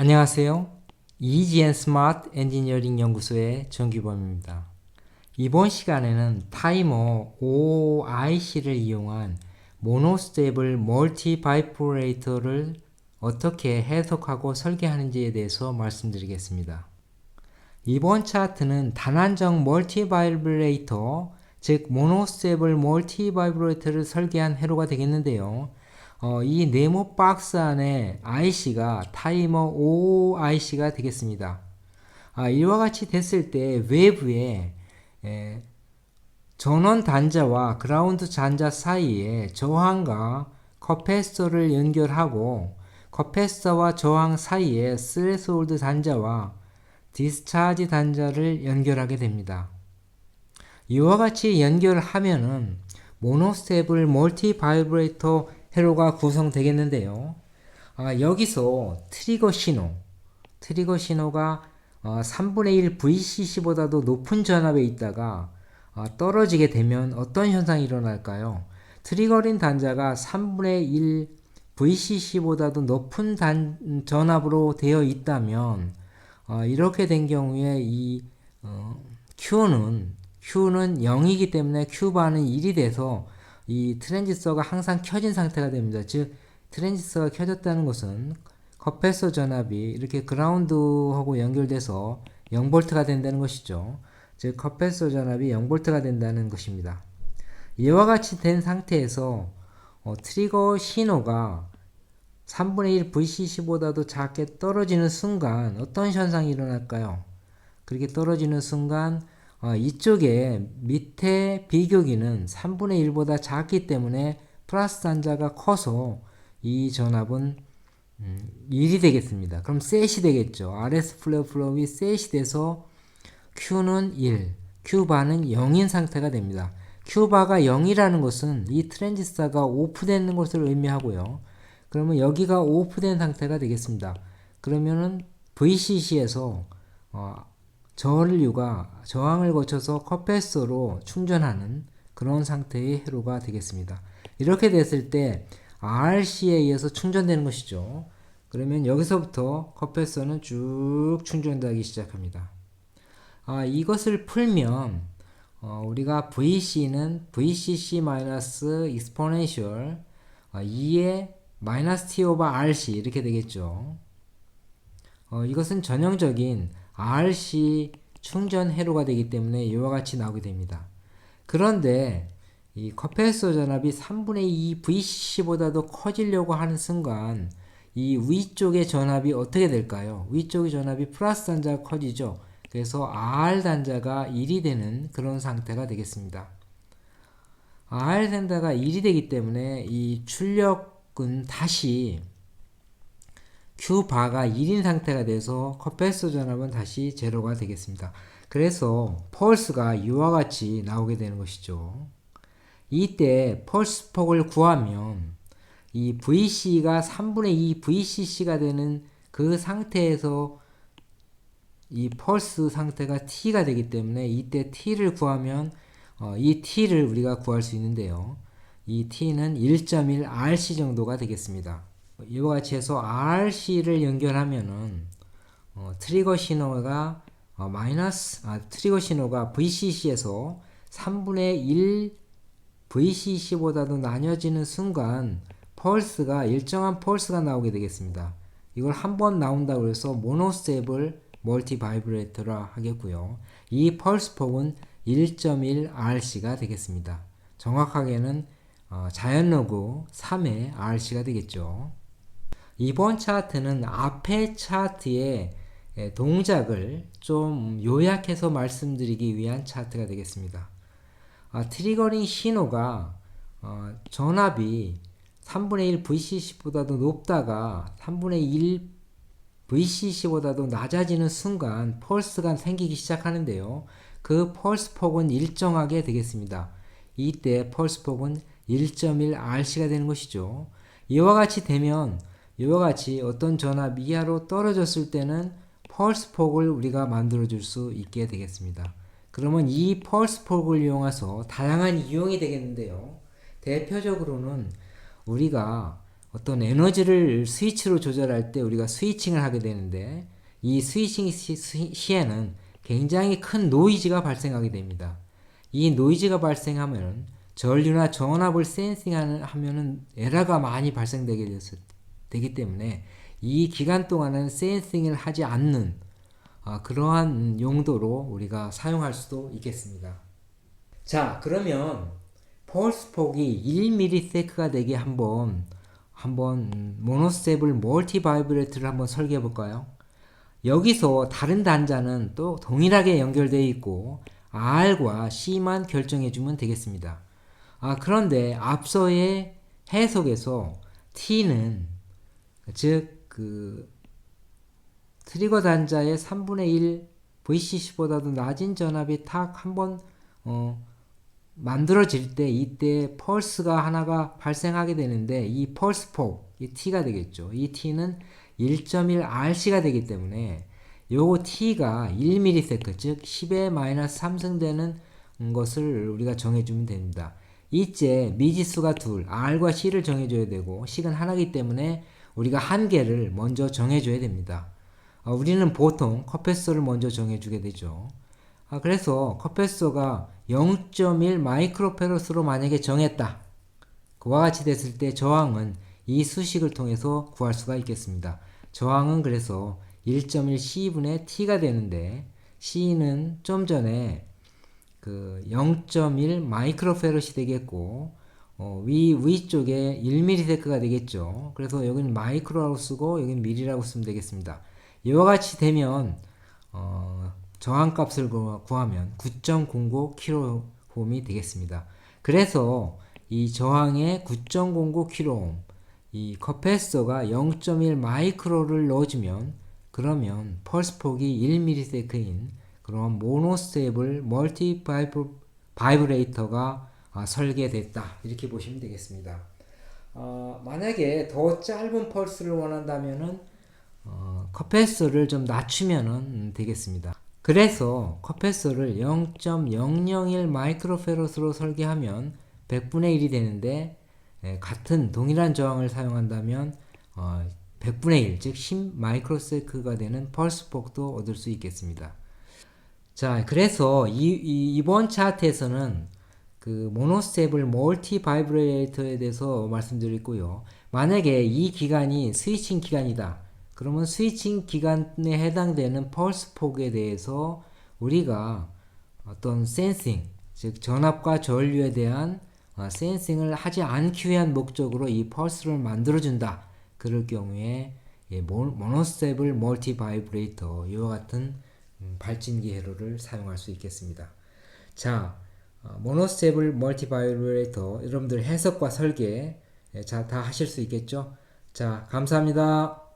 안녕하세요. EGN 스마트 엔지니어링 연구소의 정규범입니다. 이번 시간에는 타이머 OIC를 이용한 모노스테이블 멀티 바이브레이터를 어떻게 해석하고 설계하는지에 대해서 말씀드리겠습니다. 이번 차트는 단안정 멀티 바이브레이터, 즉 모노스테이블 멀티 바이브레이터를 설계한 회로가 되겠는데요. 어, 이 네모 박스 안에 IC가 타이머 OIC가 되겠습니다. 아, 이와 같이 됐을 때 외부에 에, 전원 단자와 그라운드 단자 사이에 저항과 커패스터를 연결하고 커패스터와 저항 사이에 스레스홀드 단자와 디스차지 단자를 연결하게 됩니다. 이와 같이 연결하면은 모노스테이블 멀티 바이브레이터 회로가 구성되겠는데요. 아, 여기서 트리거 신호, 트리거 신호가 어, 3분의 1 VCC보다도 높은 전압에 있다가 어, 떨어지게 되면 어떤 현상이 일어날까요? 트리거린 단자가 3분의 1 VCC보다도 높은 단, 전압으로 되어 있다면 어, 이렇게 된 경우에 이 어, Q는 Q는 0이기 때문에 Q바는 1이 돼서 이 트랜지스터가 항상 켜진 상태가 됩니다. 즉 트랜지스터가 켜졌다는 것은 커패서 전압이 이렇게 그라운드하고 연결돼서 0볼트가 된다는 것이죠. 즉 커패서 전압이 0볼트가 된다는 것입니다. 이와 같이 된 상태에서 어, 트리거 신호가 3분의 1 VCC보다도 작게 떨어지는 순간 어떤 현상이 일어날까요? 그렇게 떨어지는 순간 어, 이쪽에 밑에 비교기는 3분의 1보다 작기 때문에 플러스 단자가 커서 이 전압은 음, 1이 되겠습니다. 그럼 셋이 되겠죠. RS 플랫플롭이 셋이 돼서 Q는 1, Q바는 0인 상태가 됩니다. Q바가 0이라는 것은 이 트랜지스터가 오프되는 것을 의미하고요. 그러면 여기가 오프된 상태가 되겠습니다. 그러면은 VCC에서 어, 전류가 저항을 거쳐서 커패서로 충전하는 그런 상태의 회로가 되겠습니다. 이렇게 됐을 때 RC에 의해서 충전되는 것이죠. 그러면 여기서부터 커패서는 쭉 충전되기 시작합니다. 아, 이것을 풀면 어, 우리가 VC는 VCC-exponential 어, 2의 마이너스 T 오버 RC 이렇게 되겠죠. 어, 이것은 전형적인 RC 충전 회로가 되기 때문에 이와 같이 나오게 됩니다. 그런데 이 커패서 전압이 3분의 2 VCC보다도 커지려고 하는 순간 이 위쪽의 전압이 어떻게 될까요? 위쪽의 전압이 플러스 단자가 커지죠. 그래서 R 단자가 1이 되는 그런 상태가 되겠습니다. R 단자가 1이 되기 때문에 이 출력은 다시 Q바가 1인 상태가 돼서 커패서 전압은 다시 제로가 되겠습니다. 그래서 펄스가 이와 같이 나오게 되는 것이죠. 이때 펄스 폭을 구하면 이 VC가 3분의 2 VCC가 되는 그 상태에서 이 펄스 상태가 T가 되기 때문에 이때 T를 구하면 어, 이 T를 우리가 구할 수 있는데요. 이 T는 1.1 RC 정도가 되겠습니다. 이와 같이 해서 RC를 연결하면은 어, 트리거 신호가 어, 마이너스 아, 트리거 신호가 VCC에서 3분의 1 VCC보다도 나뉘어지는 순간 펄스가 일정한 펄스가 나오게 되겠습니다. 이걸 한 번 나온다고 해서 모노스테이블 멀티 바이브레이터라 하겠고요. 이 펄스 폭은 1.1 RC가 되겠습니다. 정확하게는 어, 자연 로그 3의 RC가 되겠죠. 이번 차트는 앞의 차트의 동작을 좀 요약해서 말씀드리기 위한 차트가 되겠습니다. 아, 트리거링 신호가 어, 전압이 3분의 1 VCC보다도 높다가 3분의 1 VCC보다도 낮아지는 순간 펄스가 생기기 시작하는데요. 그 펄스 폭은 일정하게 되겠습니다. 이때 펄스 폭은 1.1 RC가 되는 것이죠. 이와 같이 되면 이와 같이 어떤 전압 이하로 떨어졌을 때는 펄스 폭을 우리가 만들어 줄 수 있게 되겠습니다. 그러면 이 펄스 폭을 이용해서 다양한 이용이 되겠는데요. 대표적으로는 우리가 어떤 에너지를 스위치로 조절할 때 우리가 스위칭을 하게 되는데 이 스위칭 시에는 굉장히 큰 노이즈가 발생하게 됩니다. 이 노이즈가 발생하면 전류나 전압을 센싱하는 하면은 에러가 많이 발생되게 되서, 되기 때문에 이 기간 동안은 센싱을 하지 않는 아, 그러한 용도로 우리가 사용할 수도 있겠습니다. 자, 그러면 펄스 폭이 1ms가 되게 한번 한번 모노스텝을 멀티 바이브레이트를 한번 설계해 볼까요? 여기서 다른 단자는 또 동일하게 연결되어 있고 R과 C만 결정해 주면 되겠습니다. 아, 그런데 앞서의 해석에서 T는 즉 그 트리거 단자의 3분의 1 VCC보다도 낮은 전압이 탁 한번 어, 만들어질 때 이때 펄스가 하나가 발생하게 되는데 이 펄스 폭, 이 t가 되겠죠. 이 t는 1.1rc가 되기 때문에 요 t가 1ms 즉 10의 마이너스 3승 되는 것을 우리가 정해주면 됩니다. 이제 미지수가 둘, r과 c를 정해줘야 되고 식은 하나이기 때문에 우리가 한 개를 먼저 정해줘야 됩니다. 어, 우리는 보통 컵패서를 먼저 정해주게 되죠. 아, 그래서 컵패서가 0.1 마이크로페로스로 만약에 정했다. 그와 같이 됐을 때 저항은 이 수식을 통해서 구할 수가 있겠습니다. 저항은 그래서 1.1 C분의 T가 되는데 C는 좀 전에 그 0.1 마이크로페롯이 되겠고 어, 위 위쪽에 1ms가 되겠죠. 그래서 여기는 마이크로라고 쓰고 여기는 미리라고 쓰면 되겠습니다. 이와 같이 되면 어, 저항값을 구- 구하면 9.09kΩ이 되겠습니다. 그래서 이 저항에 9.09kΩ 이 커패서가 0.1 마이크로를 넣어주면 그러면 펄스 폭이 1ms인 그런 모노스테이블 멀티 바이브, 바이브레이터가 아, 설계됐다 이렇게 보시면 되겠습니다. 어, 만약에 더 짧은 펄스를 원한다면은 어, 컵패스를 좀 낮추면은 음, 되겠습니다. 그래서 컵패스를 0.001 마이크로페롯으로 설계하면 100분의 1이 되는데 예, 같은 동일한 저항을 사용한다면 어, 100분의 1, 즉 10 마이크로세크가 되는 펄스 폭도 얻을 수 있겠습니다. 자, 그래서 이, 이, 번 차트에서는 그 모노스테이블 멀티 바이브레이터에 대해서 말씀드렸고요. 만약에 이 기간이 스위칭 기간이다. 그러면 스위칭 기간에 해당되는 펄스 폭에 대해서 우리가 어떤 센싱, 즉 전압과 전류에 대한 어, 센싱을 하지 않기 위한 목적으로 이 펄스를 만들어준다. 그럴 경우에 예, 모- 모노스테이블 멀티 바이브레이터 이와 같은 음, 발진기 회로를 사용할 수 있겠습니다. 자, 어, 모노스테이블 멀티 바이브레이터 여러분들 해석과 설계 예, 자, 다 하실 수 있겠죠? 자, 감사합니다.